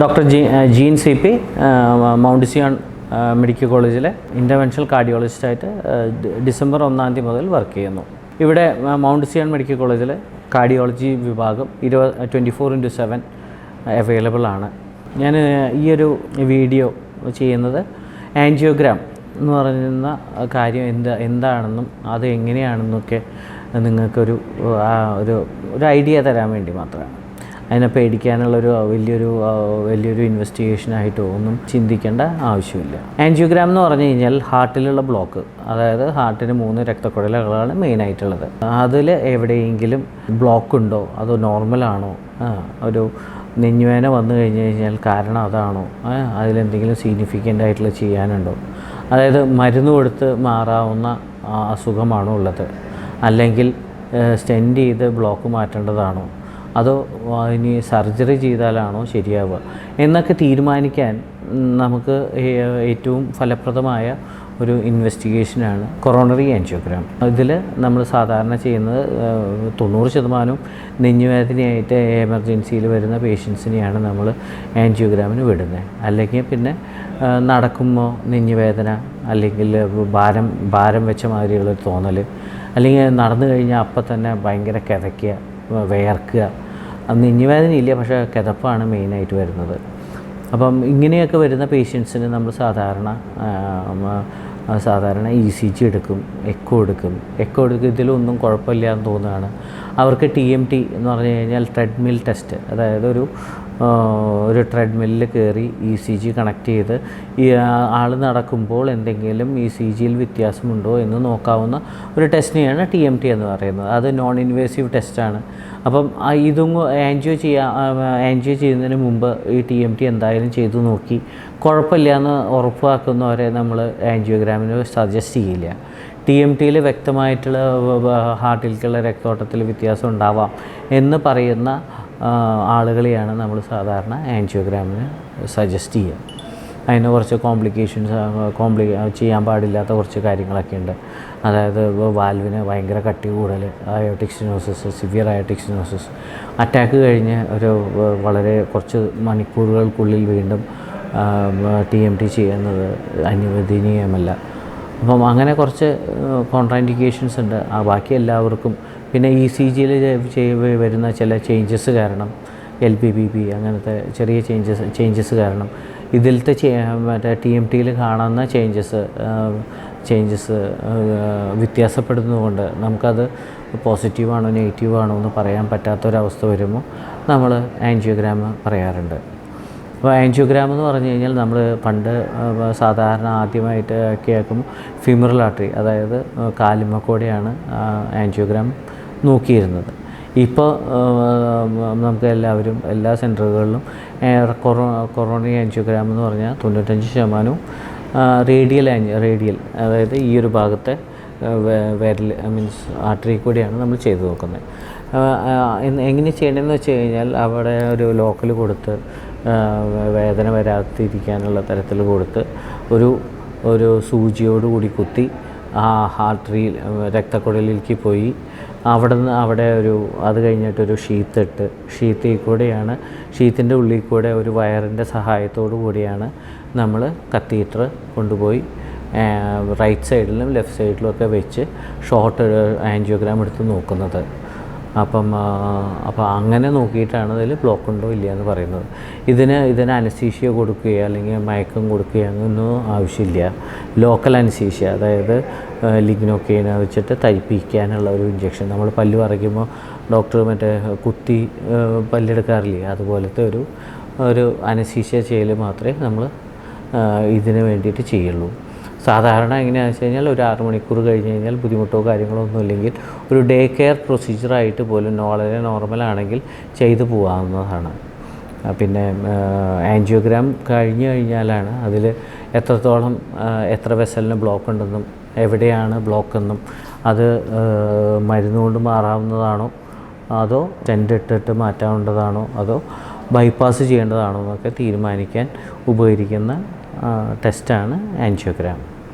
Doctor G Jeen C P Mount Zion medical കോളേജിലെ interventional കാർഡിയോളജിസ്റ്റായിട്ട് December ഒന്നാം തീയതി മുതൽ വർക്ക് ചെയ്യുന്നു. ഇവിടെ മൗണ്ട് സിയോൺ മെഡിക്കൽ കോളേജിലെ കാർഡിയോളജി വിഭാഗം ഇരുപത് twenty four into seven available ആണ്. ഞാൻ ഈ ഒരു വീഡിയോ ചെയ്യുന്നത് ആൻജിയോഗ്രാം എന്ന് പറയുന്ന കാര്യം എന്താ എന്താണെന്നും അത് എങ്ങനെയാണെന്നൊക്കെ നിങ്ങൾക്കൊരു ഒരു ഒരു ഐഡിയ തരാൻ വേണ്ടി മാത്രമാണ്. അതിനെ പേടിക്കാനുള്ളൊരു വലിയൊരു വലിയൊരു ഇൻവെസ്റ്റിഗേഷനായിട്ടോ ഒന്നും ചിന്തിക്കേണ്ട ആവശ്യമില്ല. ആൻജിയോഗ്രാം എന്ന് പറഞ്ഞു കഴിഞ്ഞാൽ ഹാർട്ടിലുള്ള ബ്ലോക്ക് അതായത് ഹാർട്ടിന് മൂന്ന് രക്തക്കുഴലുകളാണ് മെയിനായിട്ടുള്ളത് അതിൽ എവിടെയെങ്കിലും ബ്ലോക്ക് ഉണ്ടോ? അതോ നോർമലാണോ ഒരു നെഞ്ഞുവേന വന്നു കഴിഞ്ഞ് കഴിഞ്ഞാൽ കാരണം അതാണോ? അതിലെന്തെങ്കിലും സിഗ്നിഫിക്കന്റ് ആയിട്ടുള്ള ചെയ്യാനുണ്ടോ? അതായത് മരുന്ന് കൊടുത്ത് മാറാവുന്ന അസുഖമാണോ ഉള്ളത്? അല്ലെങ്കിൽ സ്റ്റെൻഡ് ചെയ്ത് ബ്ലോക്ക് മാറ്റേണ്ടതാണോ? അതോ ഇനി സർജറി ചെയ്താലാണോ ശരിയാവുക? എന്നൊക്കെ തീരുമാനിക്കാൻ നമുക്ക് ഏറ്റവും ഫലപ്രദമായ ഒരു ഇൻവെസ്റ്റിഗേഷനാണ് കൊറോണറി ആൻജിയോഗ്രാം. ഇതിൽ നമ്മൾ സാധാരണ ചെയ്യുന്നത് തൊണ്ണൂറ് ശതമാനവും നെഞ്ഞുവേദനയായിട്ട് എമർജൻസിയിൽ വരുന്ന പേഷ്യൻസിനെയാണ് നമ്മൾ ആൻജിയോഗ്രാമിന് വിടുന്നത്. അല്ലെങ്കിൽ പിന്നെ നടക്കുമ്പോൾ നെഞ്ഞുവേദന അല്ലെങ്കിൽ ഭാരം ഭാരം വെച്ച മാതിരിയുള്ള തോന്നൽ അല്ലെങ്കിൽ നടന്നു കഴിഞ്ഞാൽ അപ്പം തന്നെ ഭയങ്കര കിതയ്ക്കുക വിയർക്കുക നെഞ്ഞുവേദനയില്ല പക്ഷേ കിതപ്പാണ് മെയിനായിട്ട് വരുന്നത്. അപ്പം ഇങ്ങനെയൊക്കെ വരുന്ന പേഷ്യൻസിന് നമ്മൾ സാധാരണ സാധാരണ ഇ സി ജി എടുക്കും എക്കോ എടുക്കും. എക്കോ എടുക്കും ഇതിലൊന്നും കുഴപ്പമില്ല എന്ന് തോന്നുകയാണ്. അവർക്ക് ടി എം ടി എന്ന് പറഞ്ഞു കഴിഞ്ഞാൽ ട്രെഡ്മിൽ ടെസ്റ്റ് അതായത് ഒരു ഒരു ട്രെഡ്മില്ലിൽ കയറി ഇ സി ജി കണക്ട് ചെയ്ത് ഈ ആൾ നടക്കുമ്പോൾ എന്തെങ്കിലും ഇ സി ജിയിൽ വ്യത്യാസമുണ്ടോ എന്ന് നോക്കാവുന്ന ഒരു ടെസ്റ്റിനെയാണ് ടി എം ടി എന്ന് പറയുന്നത്. അത് നോൺ ഇൻവേസീവ് ടെസ്റ്റാണ് അപ്പം ഇതും ആൻജിയോ ചെയ്യാ ആൻജിയോ ചെയ്യുന്നതിന് മുമ്പ് ഈ ടി എം ടി എന്തായാലും ചെയ്തു നോക്കി. കുഴപ്പമില്ല എന്ന് ഉറപ്പാക്കുന്നവരെ നമ്മൾ ആൻജിയോഗ്രാമിന് സജസ്റ്റ് ചെയ്യില്ല. ടി എം ടിയിൽ വ്യക്തമായിട്ടുള്ള ഹാർട്ടിലേക്കുള്ള രക്തോട്ടത്തിൽ വ്യത്യാസം ഉണ്ടാവാം എന്ന് പറയുന്ന ആളുകളെയാണ് നമ്മൾ സാധാരണ ആൻജിയോഗ്രാമിന് സജസ്റ്റ് ചെയ്യുക. അതിന് കുറച്ച് കോംപ്ലിക്കേഷൻസ് കോംപ്ലി ചെയ്യാൻ പാടില്ലാത്ത കുറച്ച് കാര്യങ്ങളൊക്കെ ഉണ്ട്. അതായത് വാൽവിന് ഭയങ്കര കട്ടി കൂടൽ അയോട്ടിക്സിനോസിസ് സിവിയർ അയോട്ടിക്സിനോസിസ് അറ്റാക്ക് കഴിഞ്ഞ് ഒരു വളരെ കുറച്ച് മണിക്കൂറുകൾക്കുള്ളിൽ വീണ്ടും ടി എം ടി ചെയ്യുന്നത് അനുവദനീയമല്ല. അപ്പം അങ്ങനെ കുറച്ച് കോൺട്രാൻഡിക്കേഷൻസ് ഉണ്ട്. ആ ബാക്കി എല്ലാവർക്കും പിന്നെ ഇ സി ജിയിൽ വരുന്ന ചില ചേഞ്ചസ് കാരണം എൽ പി ബി പി അങ്ങനത്തെ ചെറിയ ചേഞ്ചസ് ചേഞ്ചസ് കാരണം. ഇതിലത്തെ മറ്റേ ടി എം ടിയിൽ കാണുന്ന ചേഞ്ചസ് ചേഞ്ചസ് വ്യത്യാസപ്പെടുന്നതുകൊണ്ട് നമുക്കത് പോസിറ്റീവാണോ നെഗറ്റീവാണോ എന്ന് പറയാൻ പറ്റാത്തൊരവസ്ഥ വരുമ്പോൾ നമ്മൾ ആൻജിയോഗ്രാം പറയാറുണ്ട്. അപ്പോൾ ആൻജിയോഗ്രാം എന്ന് പറഞ്ഞു കഴിഞ്ഞാൽ നമ്മൾ പണ്ട് സാധാരണ ആദ്യമായിട്ട് കേൾക്കുമ്പോൾ ഫിമറൽ ആർട്ടറി അതായത് കാലിമക്കോടെയാണ് ആൻജിയോഗ്രാം നോക്കിയിരുന്നത്. ഇപ്പോൾ നമുക്ക് എല്ലാവരും എല്ലാ സെന്ററുകളിലും കൊറോ കൊറോണറി ആൻജിയോഗ്രാം എന്ന് പറഞ്ഞാൽ തൊണ്ണൂറ്റഞ്ച് ശതമാനവും റേഡിയൽ ആൻജി റേഡിയൽ അതായത് ഈ ഒരു ഭാഗത്തെ വിരൽ മീൻസ് ആർട്ടറി കൂടിയാണ് നമ്മൾ ചെയ്തു നോക്കുന്നത്. എങ്ങനെ ചെയ്യണമെന്ന് വെച്ച് കഴിഞ്ഞാൽ അവിടെ ഒരു ലോക്കൽ കൊടുത്ത് വേദന വരാതിരിക്കാനുള്ള തരത്തിൽ കൊടുത്ത് ഒരു ഒരു സൂചിയോടുകൂടി കുത്തി ആ ഹാർട്ടറിയിൽ രക്തക്കുഴലിലേക്ക് പോയി. അവിടെ നിന്ന് അവിടെ ഒരു അത് കഴിഞ്ഞിട്ടൊരു ഷീത്ത് ഇട്ട് ഷീത്തിൽ കൂടെയാണ് ഷീത്തിന്റെ ഉള്ളിൽ കൂടെ ഒരു വയറിന്റെ സഹായത്തോടു കൂടിയാണ് നമ്മൾ കത്തീറ്റർ കൊണ്ടുപോയി റൈറ്റ് സൈഡിലും ലെഫ്റ്റ് സൈഡിലും ഒക്കെ വെച്ച് ഷോർട്ട് ആൻജിയോഗ്രാം എടുത്ത് നോക്കുന്നത്. അപ്പം അപ്പോൾ അങ്ങനെ നോക്കിയിട്ടാണ് അതിൽ ബ്ലോക്ക് ഉണ്ടോ ഇല്ല എന്ന് പറയുന്നത്. ഇതിന് ഇതിന് അനസ്തീഷ്യ കൊടുക്കുകയോ അല്ലെങ്കിൽ മയക്കം കൊടുക്കുകയോ അങ്ങനെയൊന്നും ആവശ്യമില്ല. ലോക്കൽ അനസ്തീഷ്യ അതായത് ലിഗ്നോക്കെയിന വെച്ചിട്ട് തരിപ്പിക്കാനുള്ള ഒരു ഇഞ്ചെക്ഷൻ നമ്മൾ പല്ല് പറിക്കുമ്പോൾ ഡോക്ടർ മറ്റേ കുത്തി പല്ലെടുക്കാറില്ലേ? അതുപോലത്തെ ഒരു ഒരു അനസ്തീഷ്യ ചെയ്യൽ മാത്രമേ നമ്മൾ ഇതിന് വേണ്ടിയിട്ട് ചെയ്യുള്ളൂ. സാധാരണ എങ്ങനെയാണെന്ന് വെച്ച് കഴിഞ്ഞാൽ ഒരു ആറ് മണിക്കൂർ കഴിഞ്ഞ് കഴിഞ്ഞാൽ ബുദ്ധിമുട്ടോ കാര്യങ്ങളോ ഒന്നും ഇല്ലെങ്കിൽ ഒരു ഡേ കെയർ പ്രൊസീജിയറായിട്ട് പോലും വളരെ നോർമലാണെങ്കിൽ ചെയ്തു പോകാവുന്നതാണ്. പിന്നെ ആൻജിയോഗ്രാം കഴിഞ്ഞു കഴിഞ്ഞാലാണ് അതിൽ എത്രത്തോളം എത്ര വെസലിന് ബ്ലോക്ക് ഉണ്ടെന്നും എവിടെയാണ് ബ്ലോക്ക് എന്നും അത് മരുന്ന് കൊണ്ട് മാറാവുന്നതാണോ അതോ ടെന്റ് ഇട്ടിട്ട് മാറ്റാവേണ്ടതാണോ അതോ ബൈപ്പാസ് ചെയ്യേണ്ടതാണോ എന്നൊക്കെ തീരുമാനിക്കാൻ ഉപകരിക്കുന്ന ടെസ്റ്റാണ് ആൻജിയോഗ്രാം